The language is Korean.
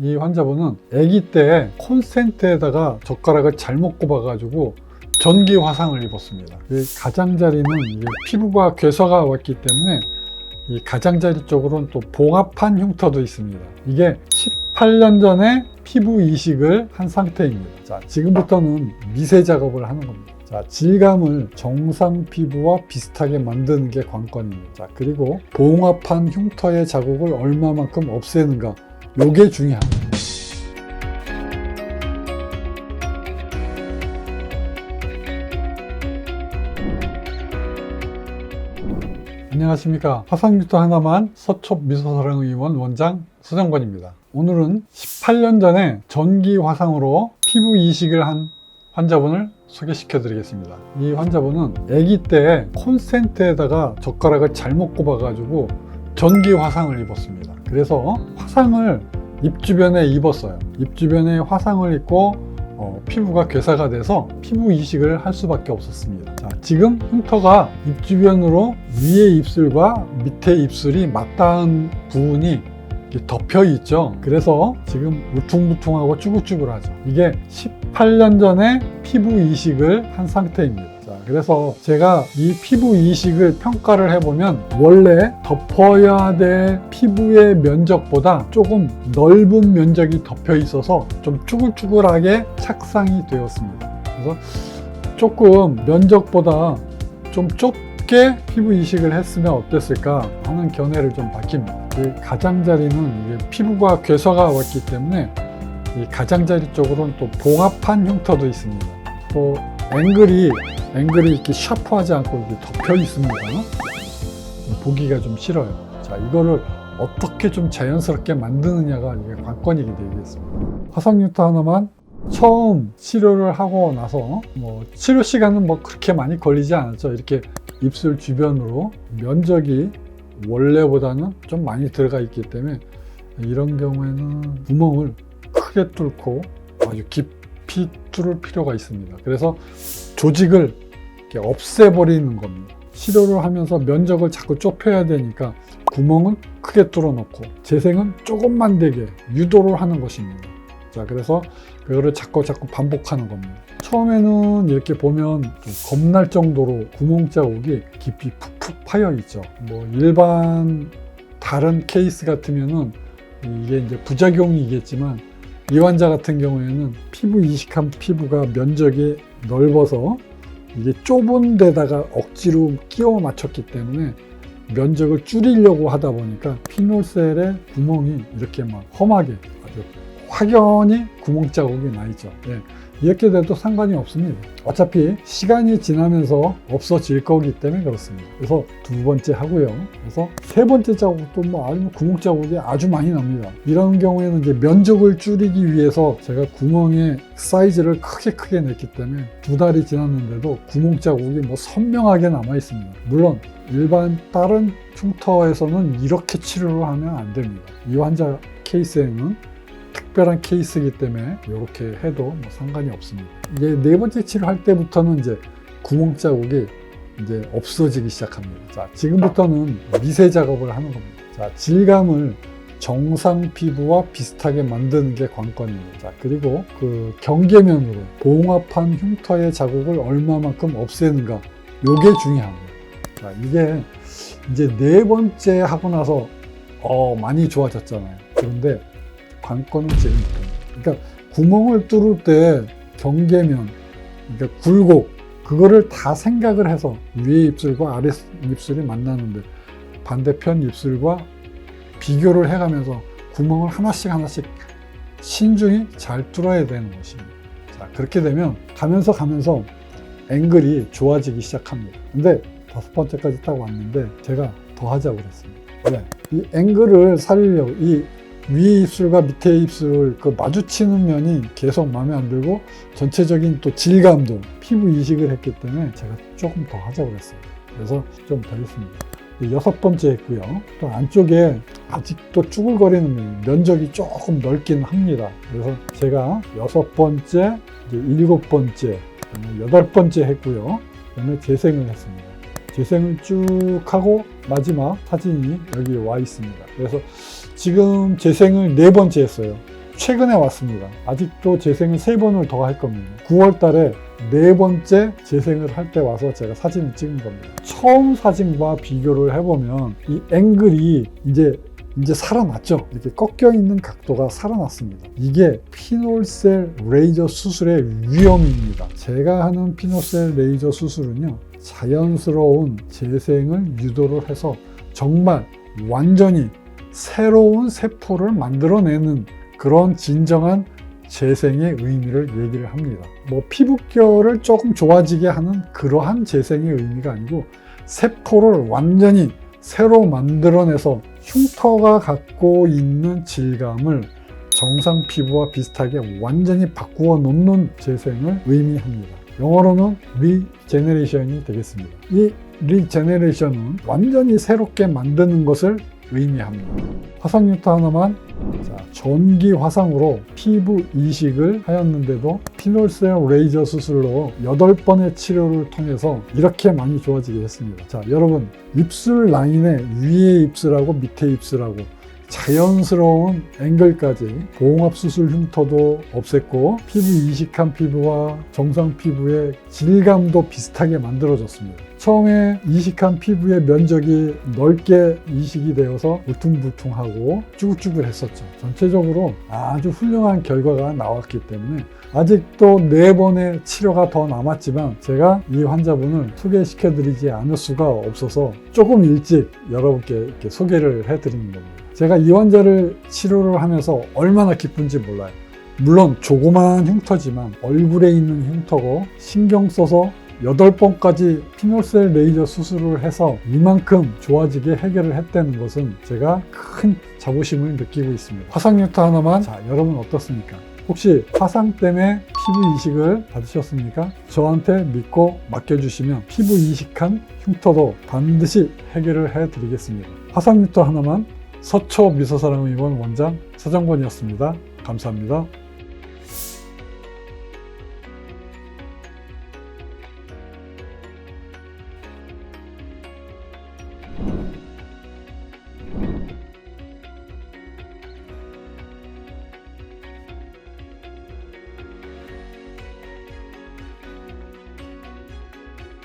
이 환자분은 아기 때 콘센트에다가 젓가락을 잘못 꼽아가지고 전기 화상을 입었습니다. 이 가장자리는 피부가 괴사가 왔기 때문에 이 가장자리 쪽으로는 또 봉합한 흉터도 있습니다. 이게 18년 전에 피부 이식을 한 상태입니다. 자, 지금부터는 미세 작업을 하는 겁니다. 자, 질감을 정상 피부와 비슷하게 만드는 게 관건입니다. 자, 그리고 봉합한 흉터의 자국을 얼마만큼 없애는가. 요게 중요합니다. 안녕하십니까. 화상미터 하나만 서촉 미소사랑의원 원장 수정권입니다. 오늘은 18년 전에 전기 화상으로 피부 이식을 한 환자분을 소개시켜 드리겠습니다. 이 환자분은 아기 때 콘센트에다가 젓가락을 잘못 꼽아 가지고 전기 화상을 입었습니다. 그래서 화상을 입 주변에 입었어요. 입 주변에 화상을 입고 어, 피부가 괴사가 돼서 피부 이식을 할 수밖에 없었습니다. 자, 지금 흉터가 입 주변으로 위에 입술과 밑에 입술이 맞닿은 부분이 덮여 있죠. 그래서 지금 울퉁불퉁하고 쭈글쭈글하죠. 이게 18년 전에 피부 이식을 한 상태입니다. 자, 그래서 제가 이 피부 이식을 평가를 해보면 원래 덮어야 될 피부의 면적보다 조금 넓은 면적이 덮여 있어서 좀 쭈글쭈글하게 착상이 되었습니다. 그래서 조금 면적보다 좀 좁게 피부 이식을 했으면 어땠을까 하는 견해를 좀 바뀝니다. 이 가장자리는 피부가 괴사가 왔기 때문에 이 가장자리 쪽으로는 또 봉합한 흉터도 있습니다. 또 앵글이 앵글이 이렇게 샤프하지 않고 이렇게 덮여 있습니다. 보기가 좀 싫어요. 자, 이거를 어떻게 좀 자연스럽게 만드느냐가 이게 관건이 되겠습니다. 흉터 하나만 처음 치료를 하고 나서 뭐 치료 시간은 뭐 그렇게 많이 걸리지 않았죠. 이렇게 입술 주변으로 면적이 원래보다는 좀 많이 들어가 있기 때문에 이런 경우에는 구멍을 크게 뚫고 아주 깊이 뚫을 필요가 있습니다. 그래서 조직을 없애버리는 겁니다. 치료를 하면서 면적을 자꾸 좁혀야 되니까 구멍은 크게 뚫어놓고 재생은 조금만 되게 유도를 하는 것입니다. 자, 그래서 그거를 자꾸 자꾸 반복하는 겁니다. 처음에는 이렇게 보면 좀 겁날 정도로 구멍 자국이 깊이 푹푹 파여 있죠. 뭐 일반 다른 케이스 같으면은 이게 이제 부작용이겠지만 이 환자 같은 경우에는 피부 이식한 피부가 면적이 넓어서 이게 좁은 데다가 억지로 끼워 맞췄기 때문에 면적을 줄이려고 하다 보니까 피놀셀의 구멍이 이렇게 막 험하게 아주 확연히 구멍 자국이 나 있죠. 예. 이렇게 돼도 상관이 없습니다. 어차피 시간이 지나면서 없어질 거기 때문에 그렇습니다. 그래서 두 번째 하고요. 그래서 세 번째 자국도 뭐 아주 구멍 자국이 아주 많이 납니다. 이런 경우에는 이제 면적을 줄이기 위해서 제가 구멍의 사이즈를 크게 크게 냈기 때문에 두 달이 지났는데도 구멍 자국이 뭐 선명하게 남아 있습니다. 물론 일반 다른 흉터에서는 이렇게 치료를 하면 안 됩니다. 이 환자 케이스에는 특별한 케이스이기 때문에 이렇게 해도 뭐 상관이 없습니다. 이제 네 번째 치료할 때부터는 이제 구멍 자국이 이제 없어지기 시작합니다. 자, 지금부터는 미세 작업을 하는 겁니다. 자, 질감을 정상 피부와 비슷하게 만드는 게 관건입니다. 자, 그리고 그 경계면으로 봉합한 흉터의 자국을 얼마만큼 없애는가, 요게 중요합니다. 자, 이게 이제 네 번째 하고 나서 어, 많이 좋아졌잖아요. 그런데 관건은 지금부터. 그러니까 구멍을 뚫을 때 경계면, 그러니까 굴곡, 그거를 다 생각을 해서 위에 입술과 아래 입술이 만나는데 반대편 입술과 비교를 해가면서 구멍을 하나씩 하나씩 신중히 잘 뚫어야 되는 것입니다. 자, 그렇게 되면 가면서 가면서 앵글이 좋아지기 시작합니다. 근데 다섯 번째까지 딱 왔는데 제가 더 하자고 그랬습니다. 왜? 이 앵글을 살리려고 이 위에 입술과 밑에 입술 그 마주치는 면이 계속 마음에 안 들고 전체적인 또 질감도 피부 이식을 했기 때문에 제가 조금 더 하자고 그랬어요. 그래서 좀 더 했습니다. 여섯 번째 했고요. 또 안쪽에 아직도 쭈글거리는 면, 면적이 조금 넓긴 합니다. 그래서 제가 여섯 번째, 이제 일곱 번째, 여덟 번째 했고요. 그다음에 재생을 했습니다. 재생을 쭉 하고 마지막 사진이 여기 와 있습니다. 그래서 지금 재생을 네 번째 했어요. 최근에 왔습니다. 아직도 재생을 세 번을 더 할 겁니다. 9월 달에 네 번째 재생을 할 때 와서 제가 사진을 찍은 겁니다. 처음 사진과 비교를 해보면 이 앵글이 이제 이제 살아났죠. 이렇게 꺾여 있는 각도가 살아났습니다. 이게 피놀셀 레이저 수술의 위험입니다. 제가 하는 피놀셀 레이저 수술은요, 자연스러운 재생을 유도를 해서 정말 완전히 새로운 세포를 만들어내는 그런 진정한 재생의 의미를 얘기를 합니다. 뭐 피부결을 조금 좋아지게 하는 그러한 재생의 의미가 아니고 세포를 완전히 새로 만들어내서 흉터가 갖고 있는 질감을 정상 피부와 비슷하게 완전히 바꾸어 놓는 재생을 의미합니다. 영어로는 리제네레이션이 되겠습니다. 이 리제네레이션은 완전히 새롭게 만드는 것을 의미합니다. 화상 흉터 하나만 자, 전기 화상으로 피부 이식을 하였는데도 피놀셀 레이저 수술로 8번의 치료를 통해서 이렇게 많이 좋아지게 했습니다. 자, 여러분 입술 라인에 위에 입술하고 밑에 입술하고 자연스러운 앵글까지 봉합 수술 흉터도 없앴고 피부 이식한 피부와 정상 피부의 질감도 비슷하게 만들어졌습니다. 처음에 이식한 피부의 면적이 넓게 이식이 되어서 울퉁불퉁하고 쭈글쭈글했었죠. 전체적으로 아주 훌륭한 결과가 나왔기 때문에 아직도 네 번의 치료가 더 남았지만 제가 이 환자분을 소개시켜 드리지 않을 수가 없어서 조금 일찍 여러분께 소개를 해 드리는 겁니다. 제가 이 환자를 치료를 하면서 얼마나 기쁜지 몰라요. 물론 조그마한 흉터지만 얼굴에 있는 흉터고 신경 써서 8번까지 피놀셀 레이저 수술을 해서 이만큼 좋아지게 해결을 했다는 것은 제가 큰 자부심을 느끼고 있습니다. 화상 흉터 하나만 자 여러분 어떻습니까? 혹시 화상 때문에 피부 이식을 받으셨습니까? 저한테 믿고 맡겨주시면 피부 이식한 흉터도 반드시 해결을 해드리겠습니다. 화상 흉터 하나만 서초 미소사랑의원 원장 서정권이었습니다. 감사합니다.